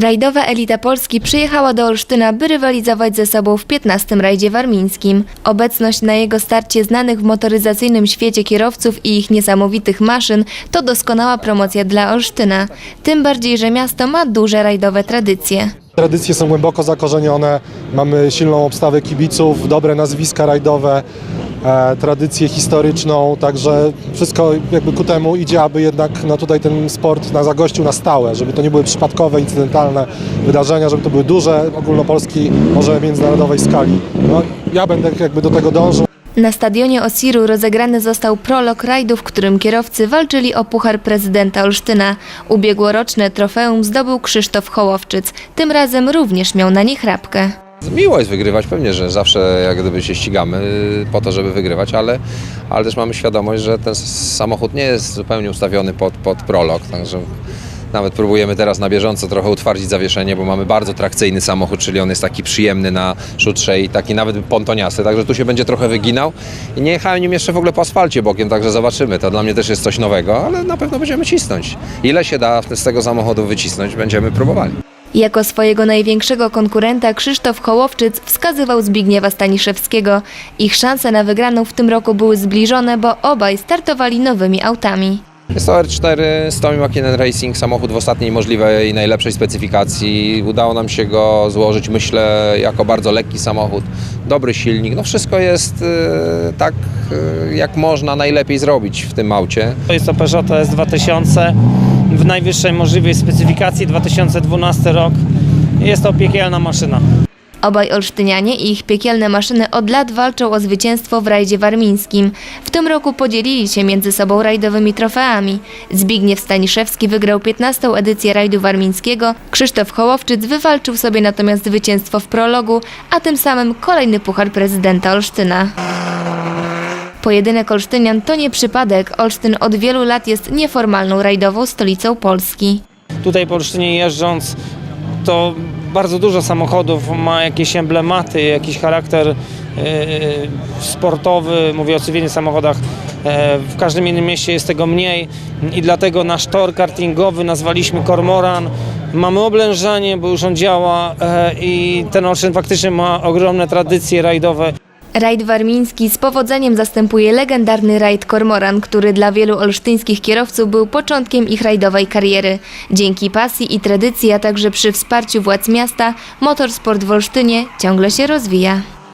Rajdowa elita Polski przyjechała do Olsztyna, by rywalizować ze sobą w 15 rajdzie warmińskim. Obecność na jego starcie znanych w motoryzacyjnym świecie kierowców i ich niesamowitych maszyn to doskonała promocja dla Olsztyna. Tym bardziej, że miasto ma duże rajdowe tradycje. Tradycje są głęboko zakorzenione, mamy silną obstawę kibiców, dobre nazwiska rajdowe, tradycję historyczną, także wszystko jakby ku temu idzie, aby jednak no tutaj ten sport na zagościł na stałe, żeby to nie były przypadkowe, incydentalne wydarzenia, żeby to były duże, ogólnopolskiej, może międzynarodowej skali. No, ja będę jakby do tego dążył. Na stadionie Osiru rozegrany został prolog rajdu, w którym kierowcy walczyli o puchar prezydenta Olsztyna. Ubiegłoroczne trofeum zdobył Krzysztof Hołowczyc. Tym razem również miał na nich chrapkę. Miło jest wygrywać, pewnie, że zawsze jak gdyby się ścigamy y, po to, żeby wygrywać, ale, ale też mamy świadomość, że ten samochód nie jest zupełnie ustawiony pod, pod prolog, także nawet próbujemy teraz na bieżąco trochę utwardzić zawieszenie, bo mamy bardzo trakcyjny samochód, czyli on jest taki przyjemny na szutrze i taki nawet pontoniasty, także tu się będzie trochę wyginał i nie jechałem nim jeszcze w ogóle po asfalcie bokiem, także zobaczymy, to dla mnie też jest coś nowego, ale na pewno będziemy cisnąć. Ile się da z tego samochodu wycisnąć, będziemy próbowali. Jako swojego największego konkurenta Krzysztof Hołowczyc wskazywał Zbigniewa Staniszewskiego. Ich szanse na wygraną w tym roku były zbliżone, bo obaj startowali nowymi autami. Jest to R4 Stomi Mackinnon Racing, samochód w ostatniej możliwej i najlepszej specyfikacji. Udało nam się go złożyć, myślę, jako bardzo lekki samochód, dobry silnik. No wszystko jest e, tak, e, jak można najlepiej zrobić w tym aucie. To jest to Peugeot TS 2000 w najwyższej możliwej specyfikacji 2012 rok. Jest to piekielna maszyna. Obaj olsztynianie i ich piekielne maszyny od lat walczą o zwycięstwo w rajdzie warmińskim. W tym roku podzielili się między sobą rajdowymi trofeami. Zbigniew Staniszewski wygrał 15. edycję rajdu warmińskiego, Krzysztof Hołowczyc wywalczył sobie natomiast zwycięstwo w prologu, a tym samym kolejny puchar prezydenta Olsztyna. Pojedynek Olsztynian to nie przypadek. Olsztyn od wielu lat jest nieformalną rajdową stolicą Polski. Tutaj po Olsztynie jeżdżąc, to bardzo dużo samochodów ma jakieś emblematy, jakiś charakter e, sportowy, mówię o cywilnych samochodach. E, w każdym innym mieście jest tego mniej i dlatego nasz tor kartingowy nazwaliśmy Kormoran. Mamy oblężanie, bo już on działa e, i ten Olsztyn faktycznie ma ogromne tradycje rajdowe. Rajd warmiński z powodzeniem zastępuje legendarny rajd Kormoran, który dla wielu olsztyńskich kierowców był początkiem ich rajdowej kariery. Dzięki pasji i tradycji, a także przy wsparciu władz miasta, motorsport w Olsztynie ciągle się rozwija.